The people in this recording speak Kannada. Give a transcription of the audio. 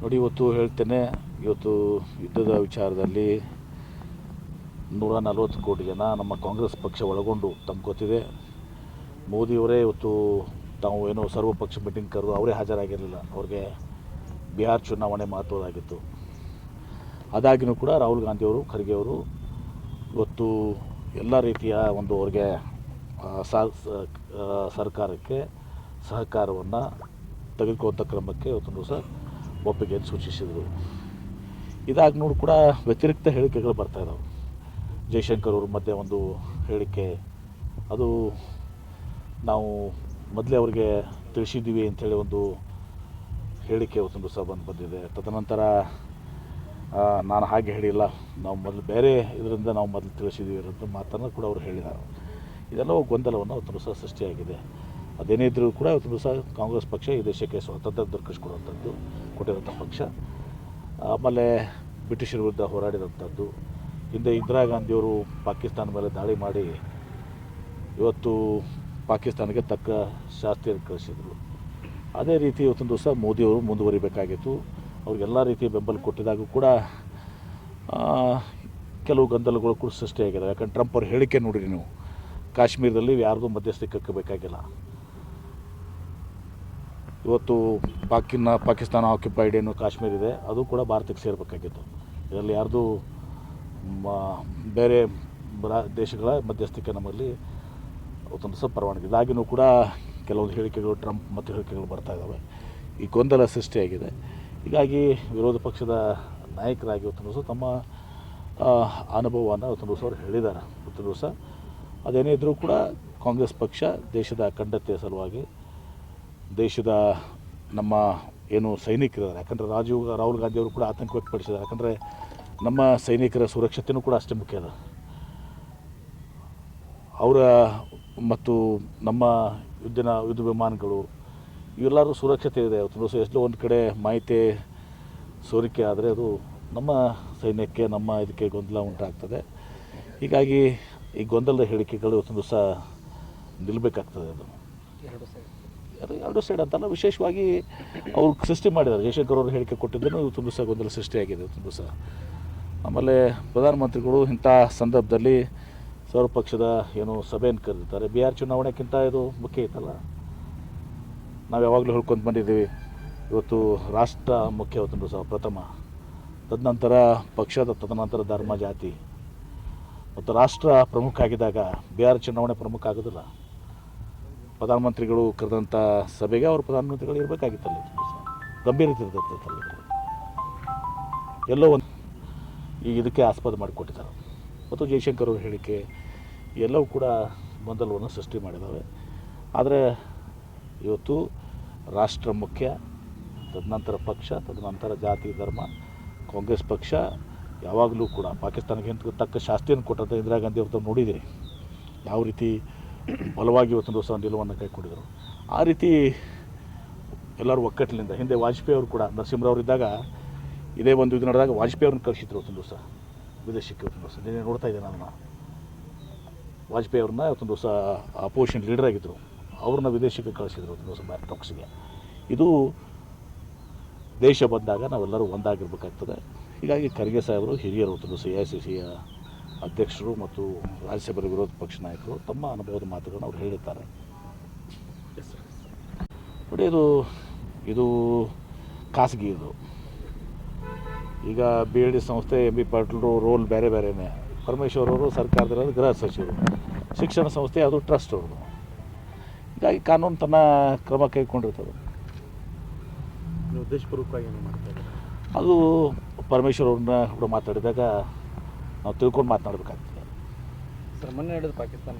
ನೋಡಿ, ಇವತ್ತು ಹೇಳ್ತೇನೆ, ಇವತ್ತು ಯುದ್ಧದ ವಿಚಾರದಲ್ಲಿ ನೂರ ನಲವತ್ತು ಕೋಟಿ ಜನ ನಮ್ಮ ಕಾಂಗ್ರೆಸ್ ಪಕ್ಷ ಒಳಗೊಂಡು ಗೊತ್ತಿದೆ. ಮೋದಿಯವರೇ ಇವತ್ತು ತಾವು ಏನೋ ಸರ್ವಪಕ್ಷ ಮೀಟಿಂಗ್ ಕರೆದು ಅವರೇ ಹಾಜರಾಗಿರಲಿಲ್ಲ. ಅವ್ರಿಗೆ ಬಿಹಾರ್ ಚುನಾವಣೆ ಮಹತ್ವದಾಗಿತ್ತು. ಅದಾಗಿನೂ ಕೂಡ ರಾಹುಲ್ ಗಾಂಧಿಯವರು, ಖರ್ಗೆ ಅವರು ಇವತ್ತು ಎಲ್ಲ ರೀತಿಯ ಒಂದು ಅವ್ರಿಗೆ ಸರ್ಕಾರಕ್ಕೆ ಸಹಕಾರವನ್ನು ತೆಗೆದುಕೊಂಥ ಕ್ರಮಕ್ಕೆ ಇವತ್ತು ದಿವಸ ಒಪ್ಪಿಗೆಯನ್ನು ಸೂಚಿಸಿದರು. ಇದಾಗ ನೋಡಿ ಕೂಡ ವ್ಯತಿರಿಕ್ತ ಹೇಳಿಕೆಗಳು ಬರ್ತಾ ಇದ್ದಾವೆ ಜೈಶಂಕರ್ ಅವ್ರ ಮಧ್ಯೆ ಒಂದು ಹೇಳಿಕೆ. ಅದು ನಾವು ಮೊದಲೇ ಅವರಿಗೆ ತಿಳಿಸಿದ್ದೀವಿ ಅಂಥೇಳಿ ಒಂದು ಹೇಳಿಕೆ ಒಂದು ಸಹ ಬಂದು ಬಂದಿದೆ. ತದನಂತರ ನಾನು ಹಾಗೆ ಹೇಳಿಲ್ಲ. ನಾವು ಮೊದಲು ಬೇರೆ ಇದರಿಂದ ನಾವು ಮೊದಲು ತಿಳಿಸಿದ್ದೀವಿ ಅನ್ನೋ ಮಾತನ್ನು ಕೂಡ ಅವರು ಹೇಳಿದ್ದಾರೆ ಇದೆಲ್ಲ ಗೊಂದಲವನ್ನು ಅವತ್ತು ಸಹ ಸೃಷ್ಟಿಯಾಗಿದೆ. ಅದೇನೇ ಇದ್ದರೂ ಕೂಡ ಇವತ್ತು ದಿವಸ ಕಾಂಗ್ರೆಸ್ ಪಕ್ಷ ಈ ದೇಶಕ್ಕೆ ಸ್ವಾತಂತ್ರ್ಯ ದೊರಕಿಸ್ಕೊಡುವಂಥದ್ದು ಕೊಟ್ಟಿರೋಂಥ ಪಕ್ಷ. ಆಮೇಲೆ ಬ್ರಿಟಿಷರ ವಿರುದ್ಧ ಹೋರಾಡಿದಂಥದ್ದು ಹಿಂದೆ ಇಂದಿರಾ ಗಾಂಧಿಯವರು ಪಾಕಿಸ್ತಾನ ಮೇಲೆ ದಾಳಿ ಮಾಡಿ ಇವತ್ತು ಪಾಕಿಸ್ತಾನಕ್ಕೆ ತಕ್ಕ ಶಾಸ್ತ್ರಿ ಕಳಿಸಿದರು. ಅದೇ ರೀತಿ ಇವತ್ತೊಂದು ದಿವಸ ಮೋದಿಯವರು ಮುಂದುವರಿಬೇಕಾಗಿತ್ತು. ಅವ್ರಿಗೆಲ್ಲ ರೀತಿಯ ಬೆಂಬಲ ಕೊಟ್ಟಿದ್ದಾಗೂ ಕೂಡ ಕೆಲವು ಗೊಂದಲಗಳು ಕೂಡ ಸೃಷ್ಟಿಯಾಗಿದೆ ಯಾಕಂದ್ರೆ ಟ್ರಂಪ್ ಅವ್ರ ಹೇಳಿಕೆ ನೋಡಿರಿ ನೀವು. ಕಾಶ್ಮೀರದಲ್ಲಿ ಯಾರಿಗೂ ಮಧ್ಯಸ್ಥಿಕೆ ಬೇಕಾಗಿಲ್ಲ ಇವತ್ತು ಪಾಕಿನ ಪಾಕಿಸ್ತಾನ ಆಕ್ಯುಪೈಡ್ ಏನು ಕಾಶ್ಮೀರ ಇದೆ, ಅದು ಕೂಡ ಭಾರತಕ್ಕೆ ಸೇರಬೇಕಾಗಿತ್ತು. ಇದರಲ್ಲಿ ಯಾರ್ದು ಬೇರೆ ದೇಶಗಳ ಮಧ್ಯಸ್ಥಿಕೆ ನಮ್ಮಲ್ಲಿ ಅವತ್ತೊಂದು ಸಹ ಪರವಾನಗಿ ಇದಾಗಿನೂ ಕೂಡ ಕೆಲವೊಂದು ಹೇಳಿಕೆಗಳು, ಟ್ರಂಪ್ ಮತ್ತು ಹೇಳಿಕೆಗಳು ಬರ್ತಾ ಇದ್ದಾವೆ. ಈ ಗೊಂದಲ ಸೃಷ್ಟಿಯಾಗಿದೆ. ಹೀಗಾಗಿ ವಿರೋಧ ಪಕ್ಷದ ನಾಯಕರಾಗಿ ಇವತ್ತು ದಿವಸ ತಮ್ಮ ಅನುಭವವನ್ನು ಇವತ್ತು ದಿವಸ ಅವರು ಹೇಳಿದ್ದಾರೆ. ಇವತ್ತು ದಿವಸ, ಅದೇನೇ ಇದ್ದರೂ ಕೂಡ ಕಾಂಗ್ರೆಸ್ ಪಕ್ಷ ದೇಶದ ಅಖಂಡತೆಯ ಸಲುವಾಗಿ ದೇಶದ ನಮ್ಮ ಏನು ಸೈನಿಕರಿದ್ದಾರೆ. ಯಾಕಂದರೆ ರಾಜೀವ್ ರಾಹುಲ್ ಗಾಂಧಿ ಅವರು ಕೂಡ ಆತಂಕ ವ್ಯಕ್ತಪಡಿಸಿದ್ದಾರೆ ಯಾಕಂದರೆ ನಮ್ಮ ಸೈನಿಕರ ಸುರಕ್ಷತೆಯೂ ಕೂಡ ಅಷ್ಟೇ ಮುಖ್ಯ ಅದ ಅವರ ಮತ್ತು ನಮ್ಮ ಯುದ್ಧನ, ಯುದ್ಧ ವಿಮಾನಗಳು ಇವೆಲ್ಲರೂ ಸುರಕ್ಷತೆ ಇದೆ. ಎಷ್ಟೋ ಒಂದು ಕಡೆ ಮಾಹಿತಿ ಸೋರಿಕೆ ಆದರೆ ಅದು ನಮ್ಮ ಸೈನ್ಯಕ್ಕೆ, ನಮ್ಮ ಇದಕ್ಕೆ ಗೊಂದಲ ಉಂಟಾಗ್ತದೆ. ಹೀಗಾಗಿ ಈ ಗೊಂದಲದ ಹೇಳಿಕೆಗಳು ಇವತ್ತೊಂದು ದಿವಸ ನಿಲ್ಲಬೇಕಾಗ್ತದೆ ಅದು. ಅದು ಎರಡು ಸೈಡ್ ಅಂತಲ್ಲ ವಿಶೇಷವಾಗಿ ಅವ್ರು ಸೃಷ್ಟಿ ಮಾಡಿದ್ದಾರೆ. ಜಯಶಂಕರ್ ಅವರು ಹೇಳಿಕೆ ಕೊಟ್ಟಿದ್ದನ್ನು ತುಂಬ ಸಹ ಗೊಂದಲ ಸೃಷ್ಟಿಯಾಗಿದೆ ತುಂಬ ಸಹ ಆಮೇಲೆ ಪ್ರಧಾನಮಂತ್ರಿಗಳು ಇಂಥ ಸಂದರ್ಭದಲ್ಲಿ ಸರ್ವಪಕ್ಷದ ಏನು ಸಭೆಯನ್ನು ಕರೆದಿರ್ತಾರೆ ಆರ್ ಚುನಾವಣೆಗಿಂತ ಇದು ಮುಖ್ಯ ಐತಲ್ಲ. ನಾವು ಯಾವಾಗಲೂ ಹೇಳ್ಕೊಂಡು ಬಂದಿದ್ದೀವಿ. ಇವತ್ತು ರಾಷ್ಟ್ರ ಮುಖ್ಯ ಇವತ್ತು ಸಹ ಪ್ರಥಮ. ತದನಂತರ ಪಕ್ಷದ ತದನಂತರ ಧರ್ಮ ಜಾತಿ. ಮತ್ತು ರಾಷ್ಟ್ರ ಪ್ರಮುಖ ಆಗಿದ್ದಾಗ ಬಿಹಾರ್ ಚುನಾವಣೆ ಪ್ರಮುಖ ಆಗೋದಿಲ್ಲ. ಪ್ರಧಾನಮಂತ್ರಿಗಳು ಕರೆದಂಥ ಸಭೆಗೆ ಅವರು ಪ್ರಧಾನಮಂತ್ರಿಗಳು ಇರಬೇಕಾಗಿತ್ತಲ್ಲ. ಗಂಭೀರತೆ ಇರ್ತೈತಲ್ಲ. ಎಲ್ಲೋ ಒಂದು ಈಗ ಇದಕ್ಕೆ ಆಸ್ಪದ ಮಾಡಿಕೊಟ್ಟಿದ್ದಾರೆ. ಮತ್ತು ಜಯಶಂಕರ್ ಅವ್ರ ಹೇಳಿಕೆ ಎಲ್ಲವೂ ಕೂಡ ಗೊಂದಲವನ್ನು ಸೃಷ್ಟಿ ಮಾಡಿದ್ದಾವೆ. ಆದರೆ ಇವತ್ತು ರಾಷ್ಟ್ರ ಮುಖ್ಯ, ತದನಂತರ ಪಕ್ಷ, ತದನಂತರ ಜಾತಿ, ಧರ್ಮ, ಕಾಂಗ್ರೆಸ್ ಪಕ್ಷ, ಯಾವಾಗಲೂ ಕೂಡ ಪಾಕಿಸ್ತಾನಕ್ಕೆ ತಕ್ಕ ಶಾಸ್ತಿಯನ್ನು ಕೊಟ್ಟಂತ ಇಂದಿರಾ ಗಾಂಧಿ ಅವ್ರದ್ದು ನೋಡಿದ್ದೀರಿ ಯಾವ ರೀತಿ ಬಲವಾಗಿ ಇವತ್ತಿನ ದಿವಸ ನಿಲುವನ್ನು ಕೈಗೊಂಡಿದ್ರು ಆ ರೀತಿ ಎಲ್ಲರೂ ಒಕ್ಕಟ್ಟಿನಿಂದ, ಹಿಂದೆ ವಾಜಪೇಯಿ ಅವರು ಕೂಡ ನರಸಿಂಹರಾವ್ ಇದ್ದಾಗ ಇದೇ ಒಂದು ಇದು ನಡೆದಾಗ ವಾಜಪೇಯಿ ಅವ್ರನ್ನ ಕಳಿಸಿದ್ರು ಇವತ್ತಿನ ದಿವಸ, ವಿದೇಶಕ್ಕೆ ಇವತ್ತಿನ ದಿವಸ. ನಿನ್ನೆ ನೋಡ್ತಾ ಇದ್ದೆ ನಾನು. ವಾಜಪೇಯಿ ಅವ್ರನ್ನ ಇವತ್ತೊಂದು ದಿವಸ ಅಪೋಸಿಷನ್ ಲೀಡರ್ ಆಗಿದ್ದರು ಅವ್ರನ್ನ ವಿದೇಶಕ್ಕೆ ಕಳಿಸಿದ್ರು ಇವತ್ತಿನ ದಿವಸ ಬ್ಯಾಕ್ ಟಾಕ್ಸ್ಗೆ ಇದು ದೇಶ ಬಂದಾಗ ನಾವೆಲ್ಲರೂ ಒಂದಾಗಿರ್ಬೇಕಾಗ್ತದೆ. ಹೀಗಾಗಿ ಖರ್ಗೆ ಸಾಹೇಬರು, ಹಿರಿಯರು, ಇವತ್ತಿನ ದಿವಸ ಎ ಐ ಸಿ ಸಿಯ ಅಧ್ಯಕ್ಷರು ಮತ್ತು ರಾಜ್ಯಸಭೆಯ ವಿರೋಧ ಪಕ್ಷ ನಾಯಕರು ತಮ್ಮ ಅನುಭವದ ಮಾತುಗಳನ್ನು ಅವ್ರು ಹೇಳಿದ್ದಾರೆ. ನೋಡಿ ಇದು ಇದು ಖಾಸಗಿ ಇದು. ಈಗ ಬಿ ಎಲ್ ಡಿ ಸಂಸ್ಥೆ ಎಂ ಬಿ ಪಾಟೀಲ್ರು ರೋಲ್ ಬೇರೆ ಬೇರೆನೇ. ಪರಮೇಶ್ವರ್ ಅವರು ಸರ್ಕಾರದಲ್ಲಿ ಗೃಹ ಸಚಿವರು. ಶಿಕ್ಷಣ ಸಂಸ್ಥೆ ಅದು ಟ್ರಸ್ಟ್ ಅವರು ಹೀಗಾಗಿ ಕಾನೂನು ತನ್ನ ಕ್ರಮ ಕೈಗೊಂಡಿರ್ತದೆ. ಉದ್ದೇಶಪೂರ್ವಕವಾಗಿ ಏನು ಮಾಡ್ತಾರೆ ಅದು ಪರಮೇಶ್ವರ್ ಅವ್ರನ್ನ ಕೂಡ ಮಾತಾಡಿದಾಗ ನಾವು ತಿಳ್ಕೊಂಡು ಮಾತನಾಡಬೇಕಾಗ್ತದೆ. ಸರ್ ಮೊನ್ನೆ ಹೇಳಿದ್ರು ಪಾಕಿಸ್ತಾನ